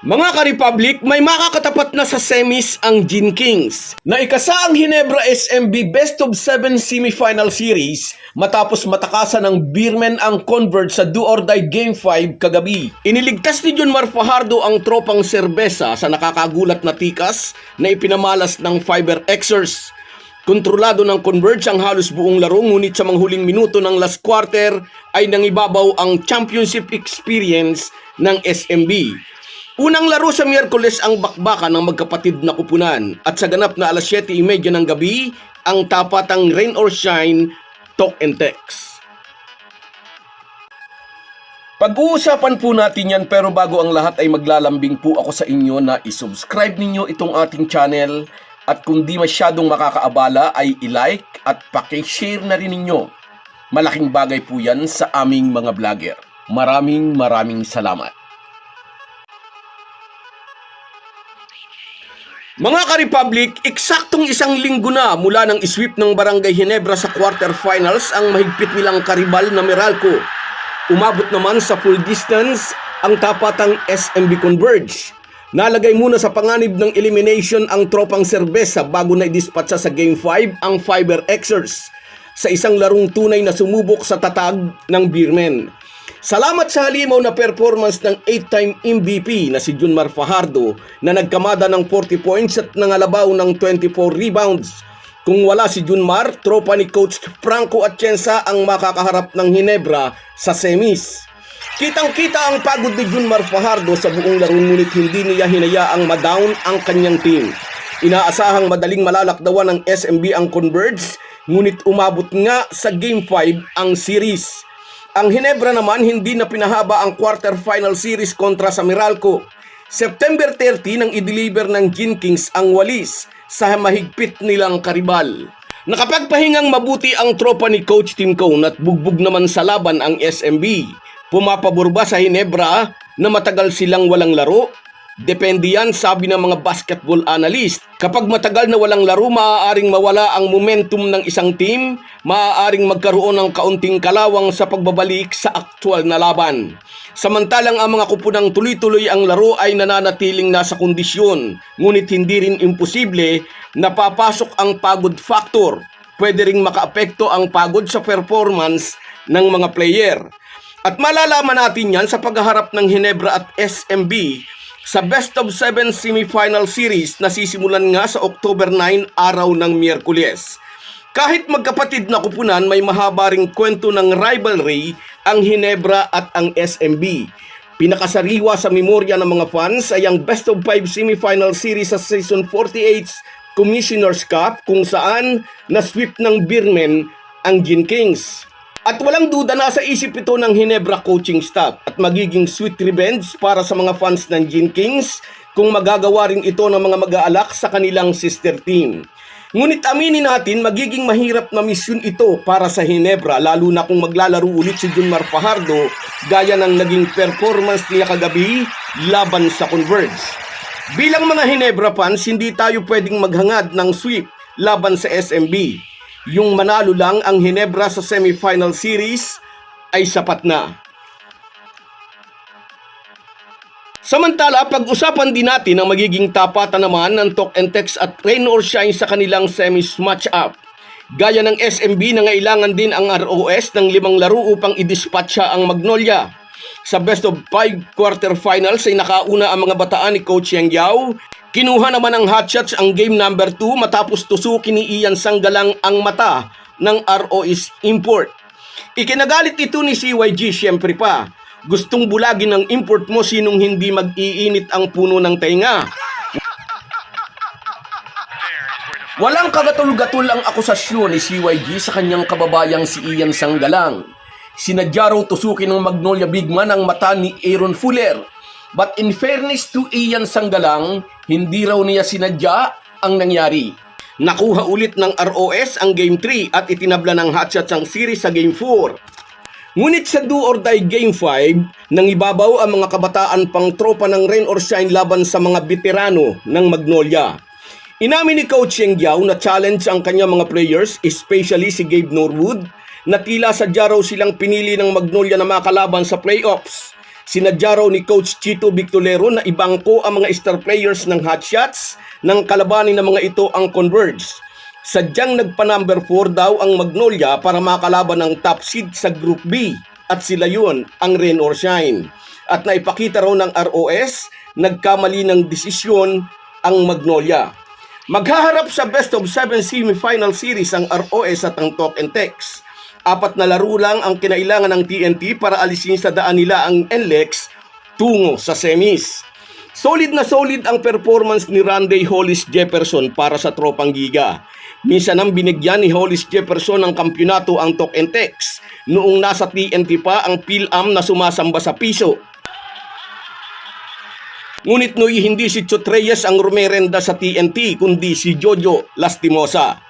Mga ka-Republic, may makakatapat na sa semis ang Gin Kings. Naikasa ang Hinebra SMB Best of 7 Semifinal Series matapos matakasan ng Beermen ang Convert sa do or die Game 5 kagabi. Iniligtas ni Junmar Fajardo ang tropang serbesa sa nakakagulat na tikas na ipinamalas ng Fiber Xers. Kontrolado ng Converge ang halos buong laro ngunit sa mga huling minuto ng last quarter ay nangibabaw ang championship experience ng SMB. Unang laro sa Miyerkules ang bakbakan ng magkapatid na kupunan at sa ganap na alas 7.30 ng gabi ang tapatang rain or shine talk and text. Pag-uusapan po natin yan pero bago ang lahat ay maglalambing po ako sa inyo na isubscribe ninyo itong ating channel at kung di masyadong makakaabala ay i-like at pakishare na rin ninyo. Malaking bagay po yan sa aming mga vlogger. Maraming maraming salamat. Mga ka-Republic, eksaktong isang linggo na mula nang isweep ng Barangay Hinebra sa quarterfinals ang mahigpit nilang karibal na Meralco. Umabot naman sa full distance ang tapatang SMB Converge. Nalagay muna sa panganib ng elimination ang tropang serbesa bago na idispatsa sa Game 5 ang Fiber Xers sa isang larong tunay na sumubok sa tatag ng Beermen. Salamat sa halimaw na performance ng 8-time MVP na si Junmar Fajardo na nagkamada ng 40 points at nangalabaw ng 24 rebounds. Kung wala si Junmar, tropa ni Coach Franco Atienza ang makakaharap ng Hinebra sa semis. Kitang-kita ang pagod ni Junmar Fajardo sa buong laro ngunit hindi niya hinayaang madown ang kanyang team. Inaasahang madaling malalakdawan ng SMB ang Converge, ngunit umabot nga sa Game 5 ang series. Ang Hinebra naman hindi na pinahaba ang quarterfinal series kontra sa Meralco. September 30 nang i-deliver ng Gin Kings ang walis sa mahigpit nilang karibal. Nakapagpahingang mabuti ang tropa ni Coach Tim Cone at bugbog naman sa laban ang SMB. Pumapabor ba sa Hinebra na matagal silang walang laro? Depende yan sabi ng mga basketball analyst. Kapag matagal na walang laro, maaaring mawala ang momentum ng isang team, maaaring magkaroon ng kaunting kalawang sa pagbabalik sa aktual na laban. Samantalang ang mga kupunang tuloy-tuloy ang laro ay nananatiling nasa kondisyon, ngunit hindi rin imposible na papasok ang pagod factor. Pwede ring makaapekto ang pagod sa performance ng mga player. At malalaman natin yan sa paghaharap ng Hinebra at SMB sa Best of 7 Semifinal Series na sisimulan nga sa October 9 araw ng Miyerkules. Kahit magkapatid na kupunan, may mahaba ring kwento ng rivalry ang Hinebra at ang SMB. Pinakasariwa sa memorya ng mga fans ay ang Best of 5 Semifinal Series sa Season 48 Commissioner's Cup kung saan na-sweep ng Beermen ang Gin Kings. At walang duda na sa isip ito ng Hinebra coaching staff at magiging sweet revenge para sa mga fans ng Gin Kings kung magagawa rin ito ng mga mag-aalak sa kanilang sister team. Ngunit aminin natin, magiging mahirap na misyon ito para sa Hinebra lalo na kung maglalaro ulit si Junmar Fajardo gaya ng naging performance niya kagabi laban sa Converge. Bilang mga Hinebra fans, hindi tayo pwedeng maghangad ng sweep laban sa SMB. Yung manalo lang ang Hinebra sa semifinal series ay sapat na. Samantala, pag-usapan din natin ang magiging tapatan naman ng talk and text at rain or shine sa kanilang semis match-up. Gaya ng SMB na ngailangan din ang ROS ng limang laro upang idispatcha ang Magnolia. Sa best of 5 quarterfinals ay nakauna ang mga bataan ni Coach Yang Yao. Kinuha naman ng hotshots ang game number 2 matapos tusukin ni Ian Sanggalang ang mata ng ROS import. Ikinagalit ito ni CYG siyempre pa. Gustong bulagin ng import mo sinong hindi mag-iinit ang puno ng tainga. Walang kagatul-gatul ang akusasyon ni CYG sa kanyang kababayang si Ian Sanggalang. Sinadya raw tusukin ng Magnolia Bigman ang mata ni Aaron Fuller. But in fairness to Ian Sanggalang, hindi raw niya sinadya ang nangyari. Nakuha ulit ng ROS ang Game 3 at itinabla ng hotshots ang series sa Game 4. Ngunit sa do or die Game 5, nang ibabaw ang mga kabataan pang tropa ng rain or shine laban sa mga veterano ng Magnolia. Inamin ni Coach Yang Giao na challenge ang kanyang mga players, especially si Gabe Norwood, na tila sadya raw silang pinili ng Magnolia na makalaban sa playoffs. Sinadya raw ni Coach Chito Victolero na ibangko ang mga star players ng hot shots ng kalabanin ng mga ito ang Converge. Sadyang nagpa-number 4 daw ang Magnolia para makalaban ng top seed sa Group B at sila yun ang rain or shine. At naipakita raw ng ROS, nagkamali ng desisyon ang Magnolia. Maghaharap sa best of 7 semifinal series ang ROS at ang Talk and Text. Apat na laro lang ang kinailangan ng TNT para alisin sa daan nila ang NLEX tungo sa semis. Solid na solid ang performance ni Randy Hollis Jefferson para sa tropang giga. Minsan nang binigyan ni Hollis Jefferson ng kampyonato ang Talk and Text noong nasa TNT pa ang PhilAm na sumasamba sa piso. Ngunit noy hindi si Chot Reyes ang rumerenda sa TNT kundi si Jojo Lastimosa.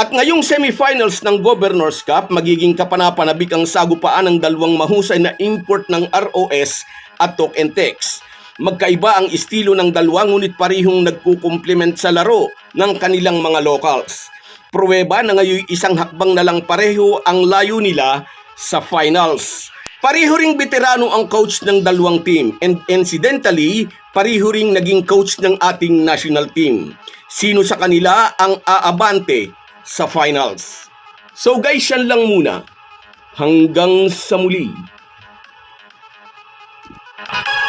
At ngayong semifinals ng Governors Cup, magiging kapanapanabik ang sagupaan ng dalawang mahusay na import ng ROS at Talk and Text. Magkaiba ang estilo ng dalawa ngunit parihong nagkukumplement sa laro ng kanilang mga locals. Pruweba na ngayon isang hakbang na lang pareho ang layo nila sa finals. Pareho ring veterano ang coach ng dalawang team and incidentally, pareho ring naging coach ng ating national team. Sino sa kanila ang aabante sa finals? So guys, yan lang muna. Hanggang sa muli.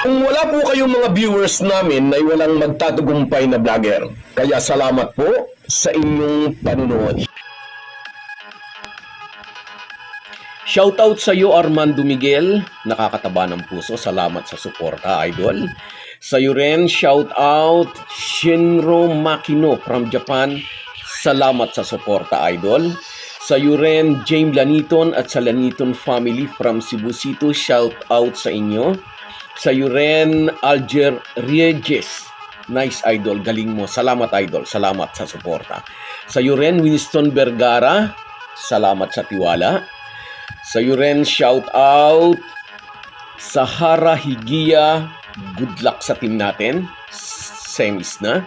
Kung wala po kayong mga viewers namin ay walang magtatagumpay na vlogger. Kaya salamat po sa inyong panunood. Shoutout sa iyo Armando Miguel, nakakataba ng puso. Salamat sa suporta, idol. Sa iyo rin, shoutout Shinro Makino from Japan. Salamat sa suporta, idol. Sa iyo rin, James Laniton at sa Laniton family from Cebu City. Shoutout sa inyo. Sa iyo rin, Alger Rieges. Nice idol, galing mo. Salamat idol, salamat sa suporta. Sa iyo rin, Winston Vergara. Salamat sa tiwala. Sa iyo rin, shout out Sahara Higia. Good luck sa team natin. Semis na.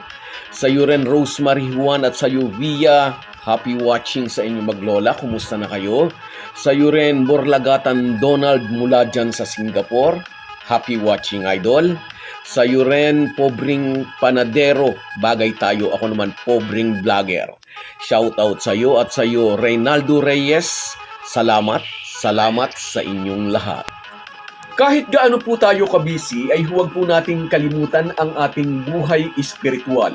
Sa iyo rin, Rosemary Juan at sa iyo, Via. Happy watching sa inyo maglola. Kumusta na kayo? Sa iyo rin, Borlagatan Donald mula dyan sa Singapore. Happy watching, idol. Sa iyo rin, Pobring Panadero. Bagay tayo. Ako naman, Pobring Vlogger. Shout out sa iyo at sa iyo, Reynaldo Reyes. Salamat, salamat sa inyong lahat. Kahit gaano po tayo kabisi, ay huwag po nating kalimutan ang ating buhay espiritual.